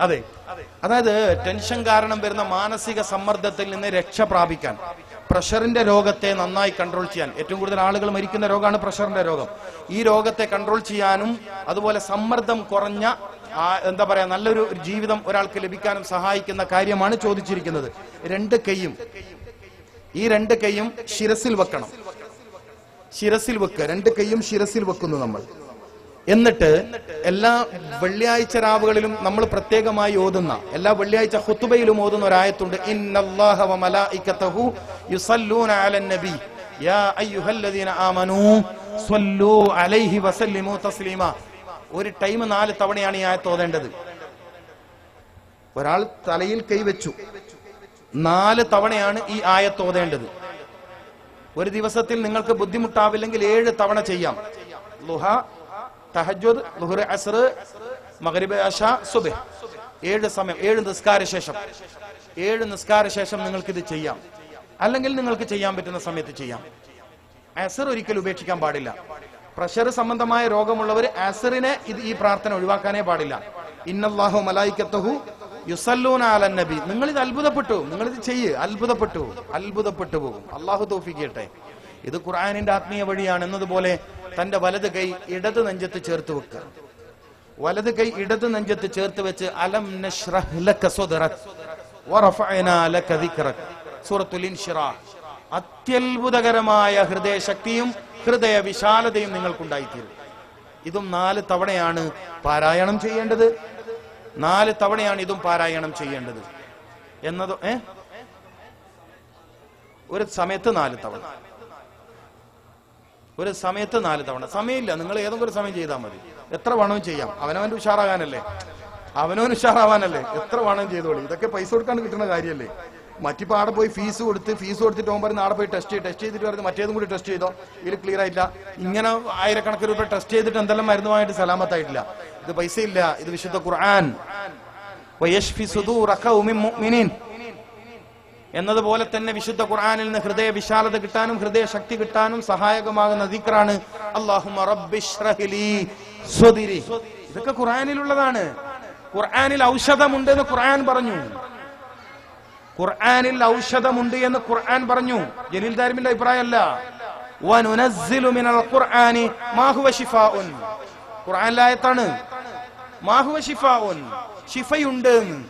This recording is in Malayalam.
അതെ അതായത് ടെൻഷൻ കാരണം വരുന്ന മാനസിക സമ്മർദ്ദത്തിൽ നിന്ന് രക്ഷ പ്രാപിക്കാൻ പ്രഷറിന്റെ രോഗത്തെ നന്നായി കൺട്രോൾ ചെയ്യാൻ. ഏറ്റവും കൂടുതൽ ആളുകൾ മരിക്കുന്ന രോഗമാണ് പ്രഷറിന്റെ രോഗം. ഈ രോഗത്തെ കൺട്രോൾ ചെയ്യാനും അതുപോലെ സമ്മർദ്ദം കുറഞ്ഞ എന്താ പറയാ നല്ലൊരു ജീവിതം ഒരാൾക്ക് ലഭിക്കാനും സഹായിക്കുന്ന കാര്യമാണ് ചോദിച്ചിരിക്കുന്നത്. രണ്ട് കൈയും ഈ രണ്ട് കൈയും ശിരസിൽ വെക്കണം. ശിരസിൽ വെക്കുക രണ്ട് കൈയും ശിരസിൽ വെക്കുന്നു നമ്മൾ. എന്നിട്ട് എല്ലാ വെള്ളിയാഴ്ച രാവുകളിലും നമ്മൾ പ്രത്യേകമായി ഓതുന്ന എല്ലാ വെള്ളിയാഴ്ച ഹുത്തുബയിലും ഓതുന്ന ഒരായത്തുണ്ട് ഒരു ടൈം നാല് തവണയാണ് ഈ ആയത്ത് ഓതേണ്ടത്. ഒരാൾ തലയിൽ കൈവച്ചു നാല് തവണയാണ് ഈ ആയത്ത് ഓതേണ്ടത്. ഒരു ദിവസത്തിൽ നിങ്ങൾക്ക് ബുദ്ധിമുട്ടാവില്ലെങ്കിൽ ഏഴ് തവണ ചെയ്യാം. ലുഹ തഹജുദ് ലുഹുർ മഗ്രിബ് അഷ സുബഹ്. ഏഴ് സമയം ഏഴ് നിസ്കാര ശേഷം ഏഴ് നിസ്കാര ശേഷം നിങ്ങൾക്ക് ഇത് ചെയ്യാം. അല്ലെങ്കിൽ നിങ്ങൾക്ക് ചെയ്യാൻ പറ്റുന്ന സമയത്ത് ചെയ്യാം. അസർ ഒരിക്കലും ഉപേക്ഷിക്കാൻ പാടില്ല. പ്രഷർ സംബന്ധമായ രോഗമുള്ളവർ അസറിനെ ഇത് ഈ പ്രാർത്ഥന ഒഴിവാക്കാനേ പാടില്ല. ഇന്നല്ലാഹു മലായിക്കത്തഹു യുസല്ലൂന അല നബി. നിങ്ങൾ ഇത് അത്ഭുതപ്പെട്ടു. ഇത് ചെയ്യ്. അത്ഭുതപ്പെട്ടു. അത്ഭുതപ്പെട്ടു പോകും. അള്ളാഹു തോഫിക്കട്ടെ ഇത് ഖുർആാനിന്റെ ആത്മീയ വഴിയാണ്. എന്നതുപോലെ തന്റെ വലത് കൈ ഇടത് നെഞ്ചത്ത് ചേർത്ത് വെക്കുക വലത് കൈ ഇടത് നെഞ്ചത്ത് ചേർത്ത് വെച്ച് അലം സൂറത്തുൽ അത്യത്ഭുതകരമായ ഹൃദയശക്തിയും ഹൃദയ വിശാലതയും നിങ്ങൾക്കുണ്ടായിത്തീരും. ഇതും നാല് തവണയാണ് പാരായണം ചെയ്യേണ്ടത്. നാല് തവണയാണ് ഇതും പാരായണം ചെയ്യേണ്ടത്. എന്നത് ഏ? ഒരു സമയത്ത് നാല് തവണ. ഒരു സമയത്ത് നാല് തവണ. സമയമില്ല. നിങ്ങൾ ഏതെങ്കിലും ഒരു സമയം ചെയ്താൽ മതി. എത്ര വേണവും ചെയ്യാം. അവനവന്റെ ഉഷാറാകാനല്ലേ? അവനവൻ ഉഷാറാവാനല്ലേ? എത്ര വേണം ചെയ്തോളി. ഇതൊക്കെ പൈസ കൊടുക്കാണ്ട് കിട്ടുന്ന കാര്യമല്ലേ മറ്റിപ്പോ ആടെ പോയി ഫീസ് കൊടുത്ത് ഫീസ് കൊടുത്തിട്ട് പോകുമ്പോൾ പറയുന്ന ആടെ പോയി ടെസ്റ്റ് ചെയ്ത് ടെസ്റ്റ് ചെയ്തിട്ട് പറയുന്നത് മറ്റേതും കൂടി ടെസ്റ്റ് ചെയ്തോ? ഇതിൽ ക്ലിയർ ആയില്ല ഇങ്ങനെ ആയിരക്കണക്കിന് രൂപ ടെസ്റ്റ് ചെയ്തിട്ട് എന്തെല്ലാം മരുന്നുമായിട്ട് സലാമത്തായിട്ടില്ല. ഇത് പൈസ ഇല്ല ഇത് വിശുദ്ധ ഖുർആൻ. എന്നതുപോലെ തന്നെ വിശുദ്ധ ഖുർആനിൽ നിന്ന് ഹൃദയ വിശാലത കിട്ടാനും ഹൃദയ ശക്തി കിട്ടാനും സഹായകമാകുന്ന ദിക്റാണ് ഇതൊക്കെ ഖുർആനിലുള്ളതാണ്. ഖുർആനിൽ ഔഷധമുണ്ട് എന്ന് ഖുർആൻ പറഞ്ഞു. ഖുർആനിൽ ഔഷധമുണ്ട് എന്ന് ഖുർആൻ പറഞ്ഞു. ജലീൽ ദാരിമിന്റെ അഭിപ്രായമല്ല. വനുനസ്സിലു മാഹുവ ശിഫയുണ്ട് ഹുവ